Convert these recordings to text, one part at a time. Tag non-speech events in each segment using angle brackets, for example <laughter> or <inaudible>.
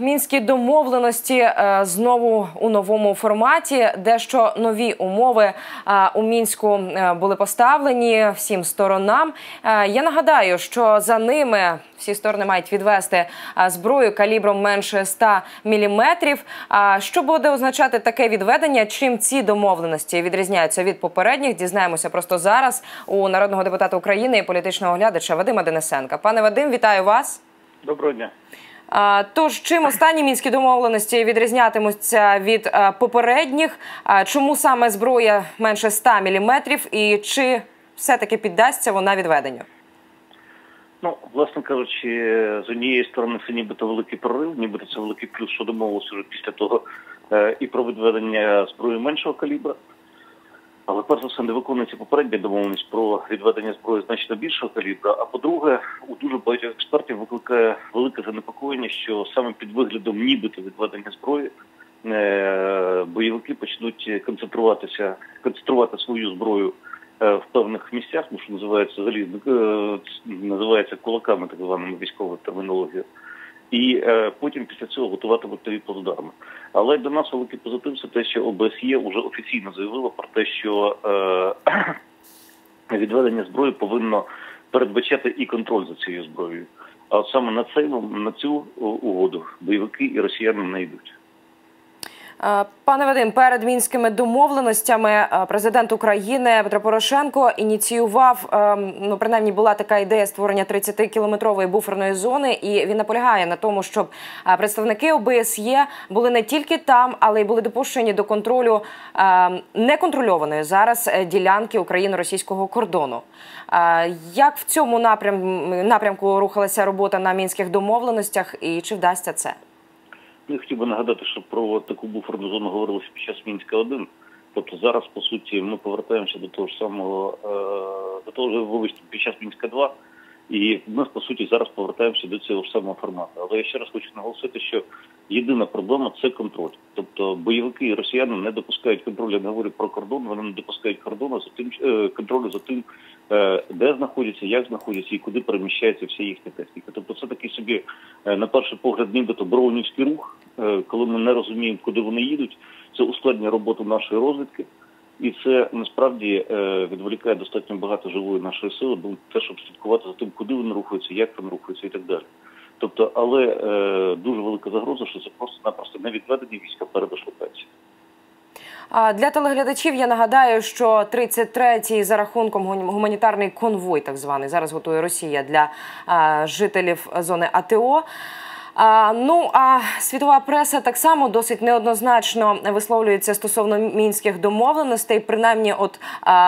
Мінські домовленості е, знову у новому форматі. Дещо нові умови е, у мінську е, були поставлені всім сторонам. Я нагадаю, що за ними всі сторони мають відвести зброю калібром менше 100 міліметрів. Що буде означати таке відведення? Чим ці домовленості відрізняються від попередніх? Дізнаємося просто зараз у народного депутата України і політичного оглядача Вадима Денисенка. Пане Вадим, вітаю вас. Доброго дня. Тож, чим останні мінські домовленості відрізнятимуться від попередніх? Чому саме зброя менше 100 міліметрів? І чи все-таки піддасться вона відведенню? Ну, власне кажучи, з однієї сторони це нібито великий прорив, нібито це великий плюс, що домовилося вже після того е, і про відведення зброї меншого калібра. Але перш за все не виконується попередня домовленість про відведення зброї значно більшого калібра. А по-друге, у дуже багатьох експертів викликає велике занепокоєння, що саме під виглядом нібито відведення зброї е, бойовики почнуть концентруватися, концентрувати свою зброю е, в певних місцях, тому що називається заліз, е, називається кулаками, так званими військовою термінологією. І е, потім після цього готувати нові плацдарми. Але для нас великий позитив це те, що ОБСЄ вже офіційно заявило про те, що е, <clears throat> відведення зброї повинно передбачати і контроль за цією зброєю. А саме на цей на цю угоду бойовики і росіяни не йдуть. Е, Пане Вадим, перед мінськими домовленостями е, президент України Петро Порошенко ініціював ем, ну принаймні була така ідея створення 30-кілометрової буферної зони, і він наполягає на тому, щоб е, представники ОБСЄ були не тільки там, але й були допущені до контролю неконтрольованої зараз ділянки україно-російського кордону. Як в цьому напрямку рухалася робота на мінських домовленостях, і чи вдасться це? Ну, я хотів би нагадати, що про таку буферну зону говорилося під час мінська 1 Тобто зараз, по суті, ми повертаємося до того ж самого, до того ж, вибачте, під час мінська 2 і ми, по суті, зараз повертаємося до цього ж самого формату. Але я ще раз хочу наголосити, що єдина проблема це контроль. Тобто бойовики і росіяни не допускають контролю, я не говорю про кордон, вони не допускають кордону за тим контролю за тим, де знаходяться, як знаходяться і куди переміщається вся їхня техніка. Тобто, це такий собі, на перший погляд, нібито броунівський рух, коли ми не розуміємо, куди вони їдуть. Це ускладнює роботу нашої розвідки. І це насправді відволікає достатньо багато живої нашої сили, бо те, щоб слідкувати за тим, куди вони рухаються, як вони рухаються і так далі. Тобто, але е, дуже велика загроза, що це просто-напросто не відведені війська передислокації. Для телеглядачів я нагадаю, що 33-й за рахунком гуманітарний конвой, так званий, зараз готує Росія для жителів зони АТО. Ну а світова преса так само досить неоднозначно висловлюється стосовно мінських домовленостей. Принаймні, от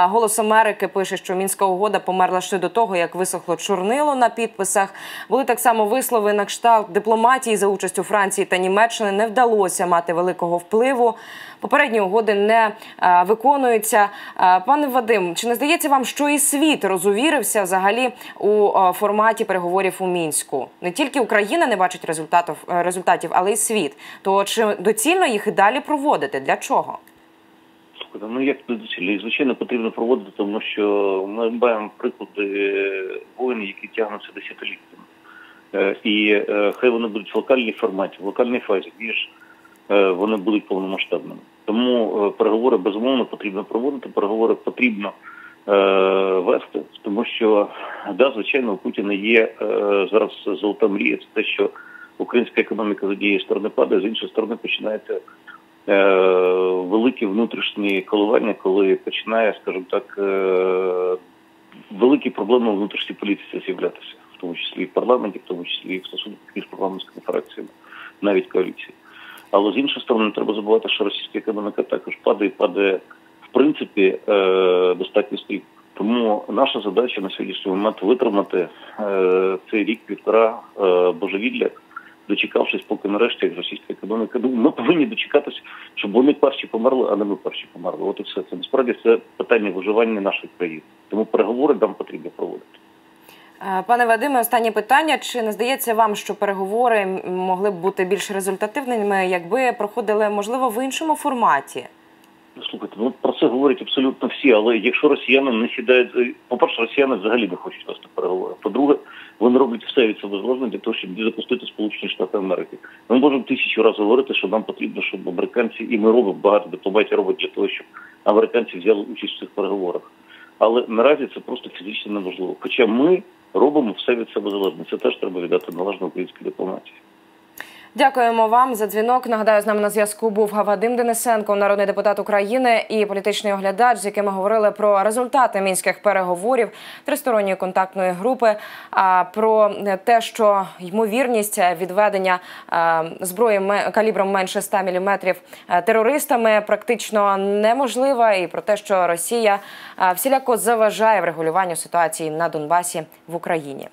голос Америки пише, що мінська угода померла ще до того, як висохло чорнило на підписах. Були так само вислови на кшталт дипломатії за участю Франції та Німеччини. Не вдалося мати великого впливу. Попередні угоди не виконуються. Пане Вадим, чи не здається вам, що і світ розувірився взагалі у форматі переговорів у мінську? Не тільки Україна не бачить результатів, результатів, результатів, але й світ. То чи доцільно їх і далі проводити? Для чого? Ну як доцільно? звичайно, потрібно проводити, тому що ми маємо приклади воїн, які тягнуться десятиліттями. І хай вони будуть в локальній форматі, в локальній фазі, ніж вони будуть повномасштабними. Тому переговори безумовно потрібно проводити. Переговори потрібно вести, тому що да, звичайно, у Путіна є зараз золота мрія. Це те, що українська економіка з однієї сторони падає, з іншої сторони починається е, великі внутрішні коливання, коли починає, скажімо так, е, великі проблеми у внутрішній політиці з'являтися, в тому числі і в парламенті, в тому числі і в стосунках між парламентськими фракціями, навіть коаліції. Але з іншої сторони, не треба забувати, що російська економіка також падає, падає в принципі е, достатньо стрімко. Тому наша задача на сьогоднішній момент витримати е, цей рік півтора е, божевілля дочекавшись, поки нарешті російська економіка. Ну, ми повинні дочекатися, щоб вони перші померли, а не ми перші померли. От і все це насправді це питання виживання нашої країни. Тому переговори нам потрібно проводити. Е, пане Вадиме, останнє питання: чи не здається вам, що переговори могли б бути більш результативними, якби проходили можливо в іншому форматі? Слухайте, ну про це говорять абсолютно всі. Але якщо росіяни не сідають, по-перше, росіяни взагалі не хочуть вести переговори. По-друге, вони роблять все від себе залежне для того, щоб запустити Сполучені Штати Америки. Ми можемо тисячу разів говорити, що нам потрібно, щоб американці, і ми робимо багато дипломатів робить для того, щоб американці взяли участь в цих переговорах. Але наразі це просто фізично неможливо. Хоча ми робимо все від себе залежне. Це теж треба віддати належно українській дипломатії. Дякуємо вам за дзвінок. Нагадаю, з нами на зв'язку був Гавадим Денисенко, народний депутат України і політичний оглядач, з яким ми говорили про результати мінських переговорів тристоронньої контактної групи. Про те, що ймовірність відведення зброї калібром менше 100 мм терористами практично неможлива, і про те, що Росія всіляко заважає врегулюванню ситуації на Донбасі в Україні.